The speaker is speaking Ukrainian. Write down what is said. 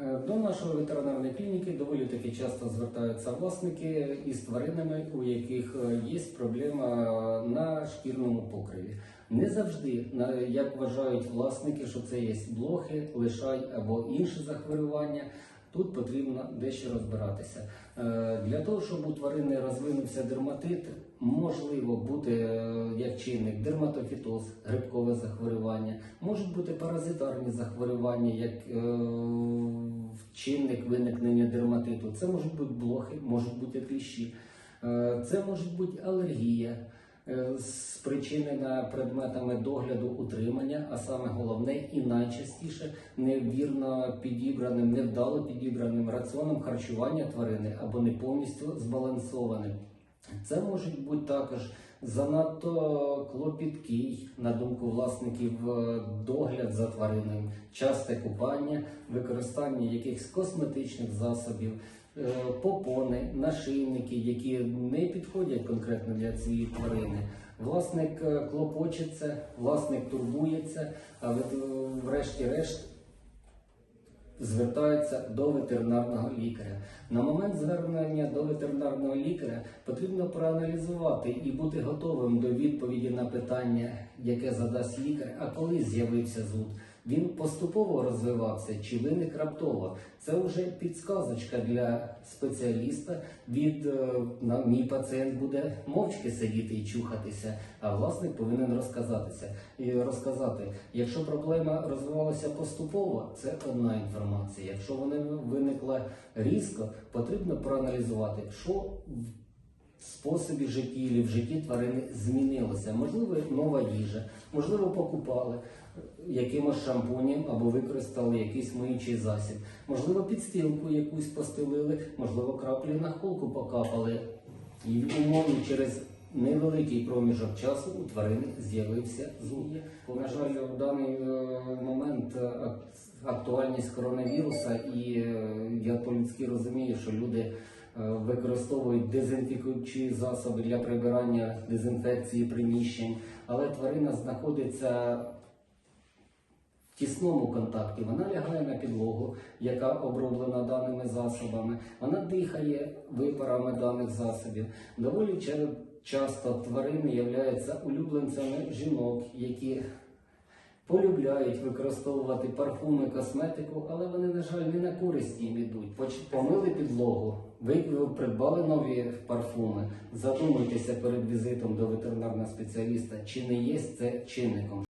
Е, До нашої ветеринарної клініки доволі таки часто звертаються власники із тваринами, у яких е, є проблема на шкірному покриві. Не завжди, як вважають власники, що це є блохи, лишай або інші захворювання. Тут потрібно дещо розбиратися. Е, Для того, щоб у тварини розвинувся дерматит, можливо бути е, як чинник дерматофітоз, грибкове захворювання, можуть бути паразитарні захворювання, як е, чинник виникнення дерматиту. Це можуть бути блохи, можуть бути кліщі, це може бути алергія. Е, Спричинена предметами догляду утримання, а саме головне і найчастіше невірно підібраним, невдало підібраним раціоном харчування тварини або не повністю збалансованим. Це можуть бути також занадто клопіткий, на думку власників, е, догляд за твариною, часте купання, використання якихось косметичних засобів, е, попони, нашийники, які не підходять конкретно для цієї тварини. Власник е, клопочеться, власник турбується, а врешті-решт звертаються до ветеринарного лікаря. На момент звернення до ветеринарного лікаря потрібно проаналізувати і бути готовим до відповіді на питання, яке задасть лікар, а коли з'явився зуд. Він поступово розвивався чи виник раптово. Це вже підсказочка для спеціаліста. Від е, на мій пацієнт буде мовчки сидіти і чухатися, а власник повинен розказатися і розказати. Якщо проблема розвивалася поступово, це одна інформація. Якщо вона виникла різко, потрібно проаналізувати, що способі житті і в житті тварини змінилося. Можливо, нова їжа, можливо, покупали якимось шампунем або використали якийсь миючий засіб. Можливо, підстилку якусь постелили, можливо, краплі на холку покапали. І умовно через невеликий проміжок часу у тварини з'явився зуд. На жаль, в даний е, момент е, актуальність коронавіруса, і е, я по-людськи розумію, що люди використовують дезінфікуючі засоби для прибирання дезінфекції приміщень, але тварина знаходиться в тісному контакті. Вона лягає на підлогу, яка оброблена даними засобами. Вона дихає випарами даних засобів. Доволі часто тварини являються улюбленцями жінок, які полюбляють використовувати парфуми, косметику, але вони, на жаль, не на користь їм ідуть. Помили підлогу, ви придбали нові парфуми. Задумайтеся перед візитом до ветеринарного спеціаліста, чи не є це чинником.